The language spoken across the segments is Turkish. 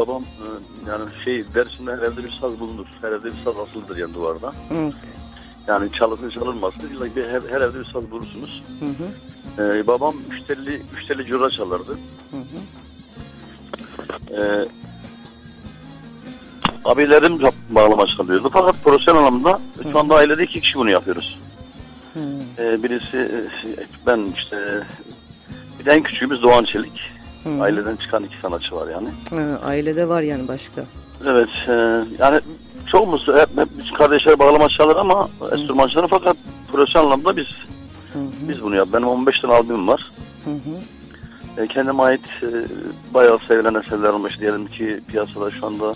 Babam e, yani şey Dersim'de her evde bir saz bulunur. Her evde bir saz asılıdır yani duvarda. Evet. Yani çalınır çalınmazdı. İlla her, her evde bir saz bulursunuz. Hı hı. E, babam müşterili, müşterili cura çalardı. Hı hı. E, abilerim bağlama çalıyordu. Fakat profesyonel anlamda şu anda ailede iki kişi bunu yapıyoruz. Hı. E, birisi e, ben işte bir de en küçüğümüz Doğan Çelik. Hı. Aileden çıkan iki sanatçı var yani. Ha, ailede var yani başka. Evet, e, yani çoğumuz hep, hep biz kardeşler bağlama çalar ama enstrüman çalar fakat profesyonel anlamda biz Hı hı. biz bunu yap. Benim 15 tane albümüm var. Hı hı. E, kendime ait e, bayağı sevilen eserler olmuş. Diyelim ki piyasada şu anda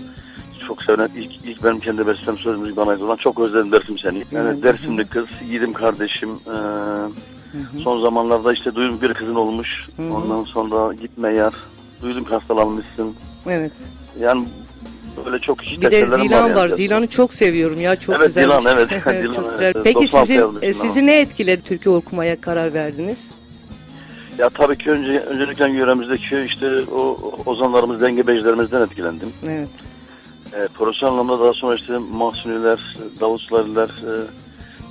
çok sevilen ilk, ilk benim kendi bestem söz müzik bana ait olan çok özledim dersim seni. Yani. Dersimli kız, yiğidim kardeşim. e, Hı son zamanlarda işte duydum bir kızın olmuş. Hı hı. Ondan sonra gitme yar. Duydum ki hastalanmışsın. Evet. Yani böyle çok işte Bir de Zilan yani. var. Zilan'ı çok seviyorum ya. Çok Evet, güzel. Zilan, evet. çok Zilan, güzel. evet. Peki 96 sizin e, ama. sizi ne etkiledi türkü okumaya karar verdiniz? Ya tabii ki önce öncelikle yöremizdeki işte o ozanlarımız, dengebecilerimizden etkilendim. Evet. E, profesyonel anlamda daha sonra işte Mahsuniler, Davutlarlılar e,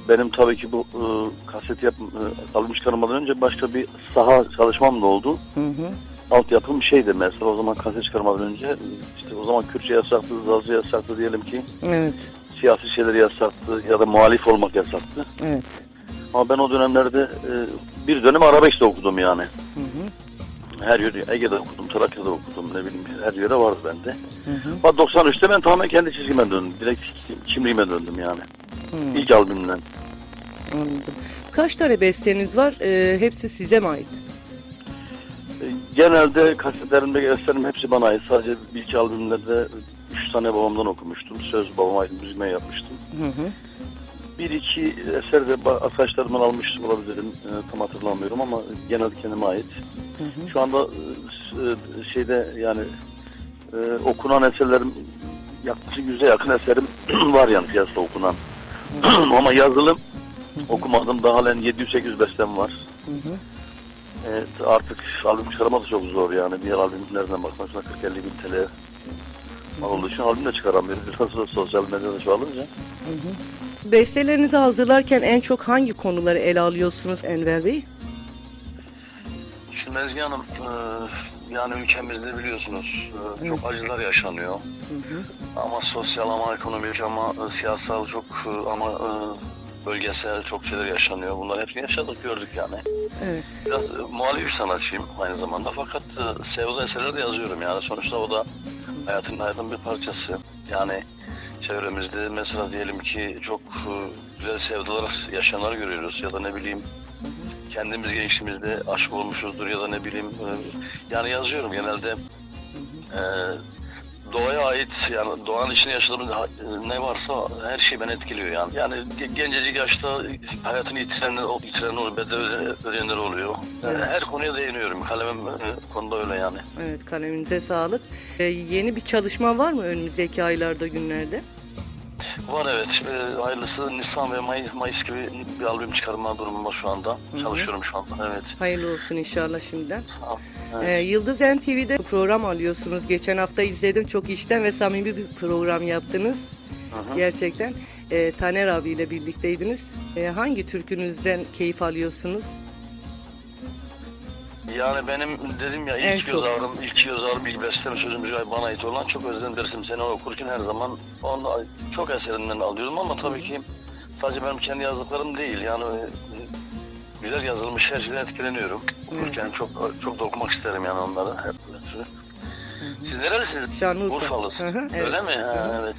benim tabii ki bu e, kaset yap, e, albüm çıkarmadan önce başka bir saha çalışmam da oldu. Hı hı. Altyapım şeydi mesela o zaman kaset çıkarmadan önce işte o zaman Kürtçe yasaktı, Zazı yasaktı diyelim ki Evet. siyasi şeyler yasaktı ya da muhalif olmak yasaktı. Evet. Ama ben o dönemlerde e, bir dönem arabesk de okudum yani. Hı hı. Her yerde Ege'de okudum, Trakya'da okudum ne bileyim her yere vardı bende. Hı hı. Ama 93'te ben tamamen kendi çizgime döndüm. Direkt kimliğime döndüm yani. Hı. İlk albümden. Anladım. Kaç tane besteniz var? E, hepsi size mi ait? E, Genelde kasetlerimdeki eserim hepsi bana ait. Sadece bir iki albümlerde üç tane babamdan okumuştum. Söz babama ait müziğime yapmıştım. Hı hı. Bir iki eser de arkadaşlarımdan almıştım olabilirim. E, tam hatırlamıyorum ama genelde kendime ait. Hı hı. Şu anda e, e, şeyde yani e, okunan eserlerim yaklaşık yüze yakın eserim var yani piyasada okunan. Ama yazılım okumadım. Daha halen 700-800 bestem var. Hı hı. Evet, artık albüm çıkarmak da çok zor yani. Bir albüm nereden bakmasına 40-50 bin TL olduğu için albüm de çıkaramıyoruz. Biraz da sosyal medyada çoğalınca. Hı hı. Bestelerinizi hazırlarken en çok hangi konuları ele alıyorsunuz Enver Bey? Şimdi Ezgi Hanım, e, yani ülkemizde biliyorsunuz e, çok acılar yaşanıyor. Hı hı. Ama sosyal ama ekonomik ama e, siyasal çok e, ama e, bölgesel çok şeyler yaşanıyor. Bunları hepsini yaşadık gördük yani. Evet. Biraz e, muhalif bir sanatçıyım aynı zamanda fakat e, sevdiğim eserler de yazıyorum yani. Sonuçta o da hayatın hayatın bir parçası. Yani çevremizde mesela diyelim ki çok e, güzel sevdalar yaşayanlar görüyoruz ya da ne bileyim kendimiz gençliğimizde aşık olmuşuzdur ya da ne bileyim e, yani yazıyorum genelde e, doğaya ait yani doğanın içinde e, ne varsa her şey beni etkiliyor yani. Yani ge- gencecik yaşta hayatını yitirenler, yitirenler oluyor, bedel ödeyenler oluyor. Yani Evet. her konuya değiniyorum. Kalemim e, konuda öyle yani. Evet kaleminize sağlık. Ee, yeni bir çalışma var mı önümüzdeki aylarda günlerde? Var evet. E, hayırlısı Nisan ve Mayıs, Mayıs gibi bir albüm çıkarma durumum var şu anda. hı. Çalışıyorum şu anda. Evet. Hayırlı olsun inşallah şimdiden. evet. Ee, Yıldız NTV'de program alıyorsunuz. Geçen hafta izledim. Çok içten ve samimi bir program yaptınız. Hı hı. Gerçekten. Ee, Taner abiyle birlikteydiniz. Ee, hangi türkünüzden keyif alıyorsunuz? Yani benim dedim ya ilk çok. göz ağrım, ilk göz ağrım, ilk bestem sözüm mücahit bana ait olan çok özledim dersim seni okurken her zaman onu çok eserinden alıyorum ama tabii ki sadece benim kendi yazdıklarım değil yani e, güzel yazılmış her şeyden etkileniyorum. Okurken çok çok da okumak isterim yani onları. Hep. Siz nerelisiniz? Şanlıurfa. Urfalısın. Hı hı, evet. Öyle mi? Ha, evet.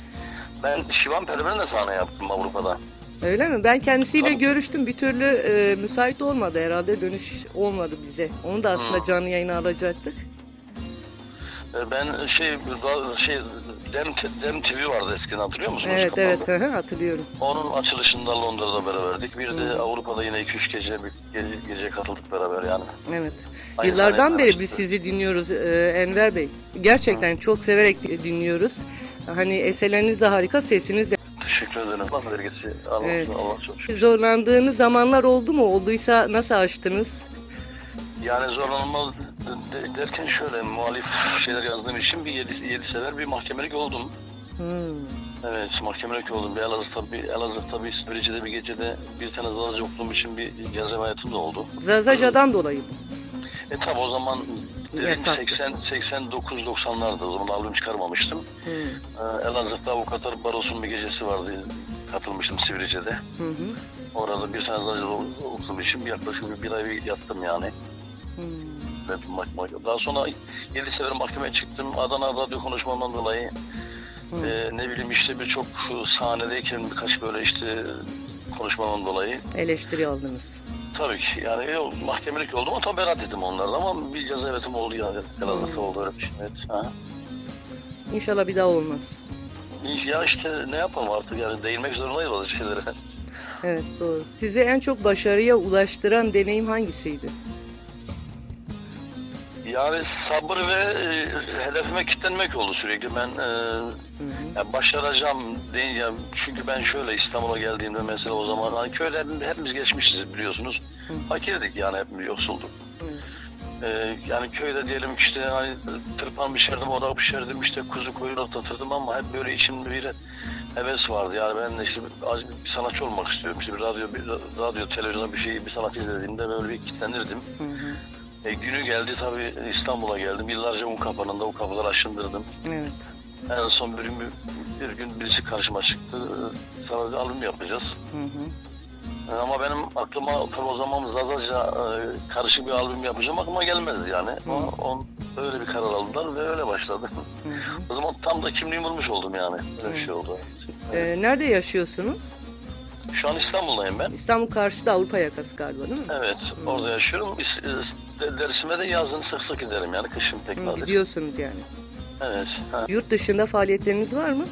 Ben Şivan Perver'in de sahne yaptım Avrupa'da. Öyle mi? Ben kendisiyle görüştüm. Bir türlü e, müsait olmadı herhalde. Dönüş olmadı bize. Onu da aslında Hı. canlı yayına alacaktık. E, Ben şey şey Dem, Dem TV vardı eskiden hatırlıyor musunuz? Evet Kapalı. evet hı hı, hatırlıyorum. Onun açılışında Londra'da beraberdik. Bir de Hı. Avrupa'da yine 2-3 gece bir gece, geceye katıldık beraber yani. Evet. Aynı Yıllardan beri biz sizi dinliyoruz e, Enver Bey. Gerçekten çok severek dinliyoruz. Hani eserleriniz de harika, sesiniz de. Teşekkür ederim. Allah vergisi Allah Evet. olsun Allah çok şükür. Zorlandığınız zamanlar oldu mu? Olduysa nasıl aştınız? Yani zorlanma de- derken şöyle muhalif şeyler yazdığım için bir yedi, yedi sefer bir mahkemelik oldum. Hmm. Evet mahkemelik oldum. Bir Elazığ'da bir, Elazığ'da bir Sibirici'de bir gecede bir tane zararcı okuduğum için bir cezaevi hayatım da oldu. Zazacadan dolayı mı? E tabi o zaman Yasaktı. 80 89 90'larda o zaman albüm çıkarmamıştım. Hmm. Ee, Elazığ'da Avukatlar Barosu'nun bir gecesi vardı. Katılmıştım Sivrice'de. Hı hı. Orada bir tane zararcı okuduğum için yaklaşık bir, bir ay yattım yani. Hmm. Daha sonra 7 sefer mahkemeye çıktım. Adana radyo konuşmamdan dolayı Hı. e, ne bileyim işte birçok sahnedeyken birkaç böyle işte konuşmamdan dolayı Eleştiri aldınız. Tabii ki yani mahkemelik oldu ama beraat ettim onlardan ama bir ceza evetim oldu yani. Elazığ'da oldu öyle bir şey. Evet. Ha. İnşallah bir daha olmaz. Ya işte ne yapalım artık yani değinmek zorundayız bazı şeylere. Evet doğru. Sizi en çok başarıya ulaştıran deneyim hangisiydi? Yani sabır ve e, hedefime kilitlenmek oldu sürekli. Ben e, Hı hı. ya başaracağım deyince çünkü ben şöyle İstanbul'a geldiğimde mesela o zaman hani köyde hep- hepimiz geçmişiz biliyorsunuz. Hı. Fakirdik yani hepimiz yoksulduk. Ee, yani köyde diyelim işte hani tırpan pişirdim, orak pişirdim, işte kuzu koyun otlatırdım ama hep böyle içimde bir heves vardı. Yani ben işte az bir sanatçı olmak istiyorum. İşte bir radyo, bir radyo, televizyonda bir şey, bir sanat izlediğimde böyle bir kitlenirdim. Hı hı. E, günü geldi tabii İstanbul'a geldim. Yıllarca un kapanında o kapıları aşındırdım. Evet. En son bir gün, bir, gün birisi karşıma çıktı. Sana albüm yapacağız. Hı hı. E, Ama benim aklıma o zaman Zazaca e, karışık bir albüm yapacağım aklıma gelmezdi yani. Hı. O, on, öyle bir karar aldılar ve öyle başladı. Hı hı. O zaman tam da kimliğimi bulmuş oldum yani. Öyle bir şey oldu. Evet. Ee, nerede yaşıyorsunuz? Şu an İstanbul'dayım ben. İstanbul karşıda Avrupa yakası galiba değil mi? Evet, Hı. orada yaşıyorum. İs- e, de- Dersime de yazın sık sık giderim yani kışın pek Hı, nadir. gidiyorsunuz yani. Evet. Ha. Yurt dışında faaliyetleriniz var mı?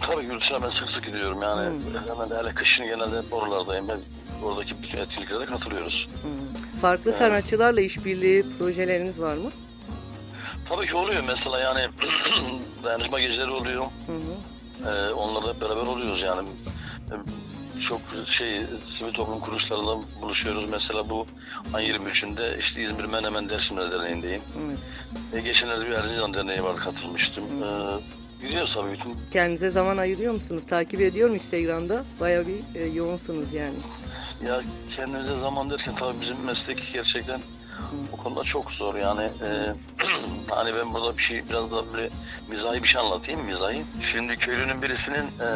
Tabii yurt dışına ben sık sık gidiyorum yani. Hı. Hemen hele kışın genelde oralardayım. Ben oradaki bütün etkinliklere katılıyoruz. Farklı Evet. sanatçılarla işbirliği projeleriniz var mı? Tabii ki oluyor mesela yani dayanışma geceleri oluyor. Hı hı. Ee, onlarla hep beraber oluyoruz yani. Ee, Çok şey sivil toplum kuruluşlarıyla buluşuyoruz. Mesela bu ayın 23'ünde işte İzmir Menemen Dersimler Derneği'ndeyim. Evet. E, geçenlerde bir Erzincan Derneği vardı katılmıştım. Ee, gidiyoruz tabii bütün. Kendinize zaman ayırıyor musunuz? Takip ediyorum Instagram'da. Bayağı bir e, yoğunsunuz yani. Ya kendimize zaman derken tabii bizim meslek gerçekten o konuda çok zor yani. Ee, hani ben burada bir şey biraz da böyle mizahi bir şey anlatayım mizahi. Şimdi köylünün birisinin e,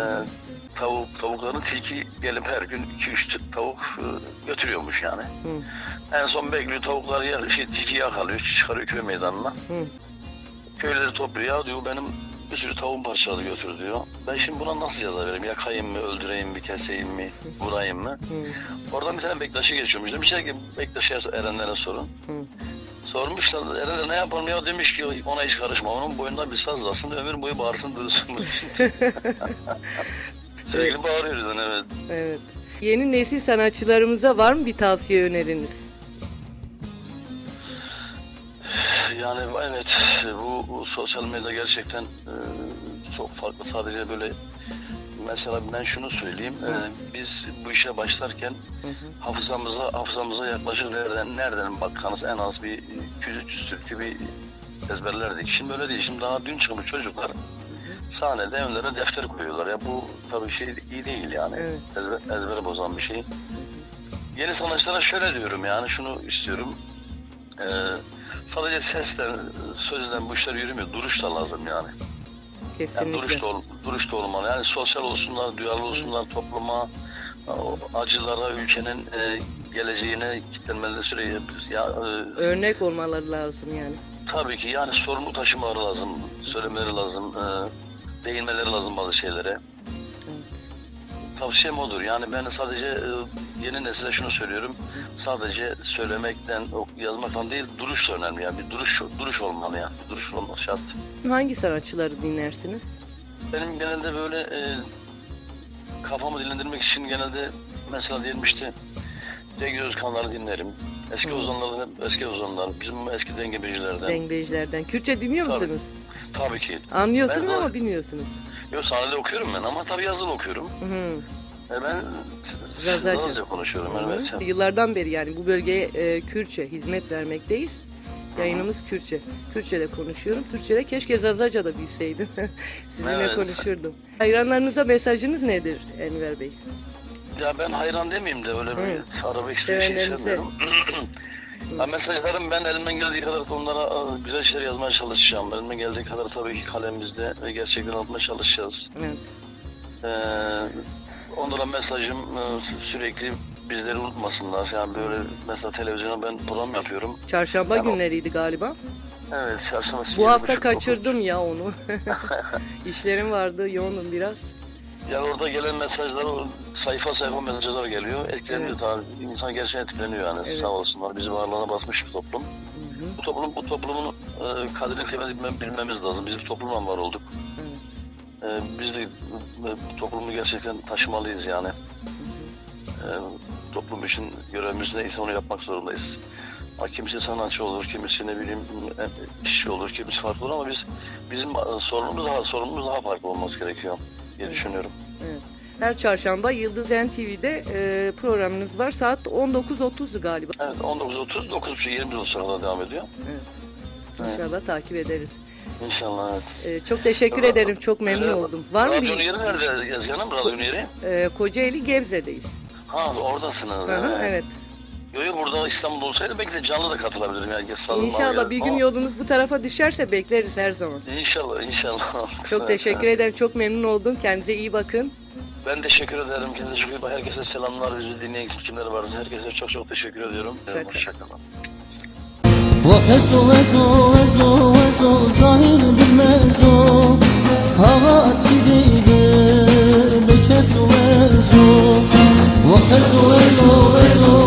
tavuk tavuklarını tilki gelip her gün 2-3 tavuk e, götürüyormuş yani. Hı. En son bekliyor tavukları ya, şey, tilki yakalıyor çıkarıyor köy meydanına. Hı. Köyleri topluyor ya diyor benim bir sürü tavuğun parçaları götür diyor. Ben şimdi buna nasıl ceza vereyim? Yakayım mı, öldüreyim mi, keseyim mi, vurayım mı? Hı. Oradan bir tane Bektaş'ı geçiyormuş. Demişler ki Bektaş'a Erenlere sorun. Hı. Sormuşlar Erenler ne yapalım ya demiş ki ona hiç karışma. Onun boyunda bir sazlasın ömür boyu bağırsın dursun. Sürekli bağırıyoruz yani evet. Evet. Yeni nesil sanatçılarımıza var mı bir tavsiye öneriniz? Yani evet bu, bu sosyal medya gerçekten e, çok farklı. Sadece böyle mesela ben şunu söyleyeyim. e, biz bu işe başlarken Hı hı. hafızamıza hafızamıza yaklaşık nereden nereden baksanız en az bir 200 türkü bir ezberlerdik. Şimdi öyle değil. Şimdi daha dün çıkmış çocuklar sahnede önlerine defter koyuyorlar. Ya bu tabii şey iyi değil yani. Evet. Ezber, ezbere bozan bir şey. Yeni sanatçılara şöyle diyorum yani şunu istiyorum. Ee, sadece sesten, sözden bu işler yürümüyor. Duruş da lazım yani. Yani Kesinlikle. duruş da, ol- duruş da olmalı. Yani sosyal olsunlar, duyarlı olsunlar topluma, acılara, ülkenin e, geleceğine kitlenmeleri süreyi ya, e, Örnek olmaları lazım yani. tabii ki yani sorumlu taşımaları lazım, söylemeleri lazım, e, değinmeleri lazım bazı şeylere. Tavsiyem odur. Yani ben sadece e, yeni nesile şunu söylüyorum. Sadece söylemekten, yazmaktan değil, duruş da önemli. Yani bir duruş duruş olmalı yani. Bir duruş olmalı şart. Hangi sanatçıları dinlersiniz? Benim genelde böyle e, kafamı dinlendirmek için genelde mesela diyelim işte Cengiz Özkanları dinlerim. Eski Hı. ozanlardan hep eski ozanlar. Bizim eski dengebecilerden. Dengecilerden. Kürtçe dinliyor Tabii. musunuz? Tabii ki. Anlıyorsunuz Ben ama zaten- bilmiyorsunuz. Yok sahnede okuyorum ben ama tabii yazılı okuyorum. Hı. E, ben Zazaca. Zazaca konuşuyorum. Evet. Hı. Yıllardan beri yani bu bölgeye e, Kürtçe hizmet vermekteyiz. Yayınımız Kürtçe. Kürtçe'de konuşuyorum. Türkçe'de keşke Zazaca da bilseydim. Sizinle Evet. konuşurdum. Hayranlarınıza mesajınız nedir Enver Bey? Ya ben hayran demeyeyim de öyle bir araba hiçbir şey Sevenlerinize. sevmiyorum. ya mesajlarım ben elimden geldiği kadar onlara aa, güzel şeyler yazmaya çalışacağım. Elimden geldiği kadar tabii ki kalemimizde ve gerçekten atmaya çalışacağız. Evet. Ee, onlara mesajım e, sürekli bizleri unutmasınlar. Yani böyle mesela televizyona ben program yapıyorum. Çarşamba Tamam. günleriydi galiba. Evet çarşamba Bu hafta 7.30, kaçırdım ya onu. İşlerim vardı, yoğundum biraz. Yani orada gelen mesajlar sayfa sayfa mesajlar geliyor. Etkileniyor Evet. tabii. İnsan gerçekten etkileniyor yani. Evet. Sağ olsunlar. Bizi varlığına basmış bir toplum. Hı hı. Bu toplum bu toplumun e, kadrini kıymetini bilmem- bilmemiz lazım. Biz bu toplumla var olduk. Evet. E, biz de e, bu toplumu gerçekten taşımalıyız yani. E, toplum için görevimiz neyse onu yapmak zorundayız. Ha, kimisi sanatçı olur, kimisi ne bileyim e, işçi olur, kimisi farklı olur ama biz bizim e, sorunumuz daha sorunumuz daha farklı olması gerekiyor diye Evet. düşünüyorum. Her çarşamba Yıldız NTV'de e, programınız var. Saat 19.30'du galiba. Evet 19.30, 9.30, 20 sırada devam ediyor. Evet. İnşallah takip ederiz. İnşallah evet. E, çok teşekkür Ra- ederim. Çok memnun Güzel. oldum. Var mı Radyonun bir yeri nerede Yazgan'ım? Radyonun yeri? e, Kocaeli Gebze'deyiz. Ha oradasınız. Hı hı, evet. evet. Yo yo burada İstanbul'da olsaydı belki de canlı da katılabilirim. Herkes sazım İnşallah bir gün yolunuz bu tarafa düşerse bekleriz her zaman. İnşallah inşallah. Çok teşekkür ederim. Çok memnun oldum. Kendinize iyi bakın. Ben teşekkür ederim. Kendinize çok iyi bakın. Herkese selamlar. Bizi dinleyen kimler varsa herkese çok çok teşekkür ediyorum. Hoşçakalın. وحسو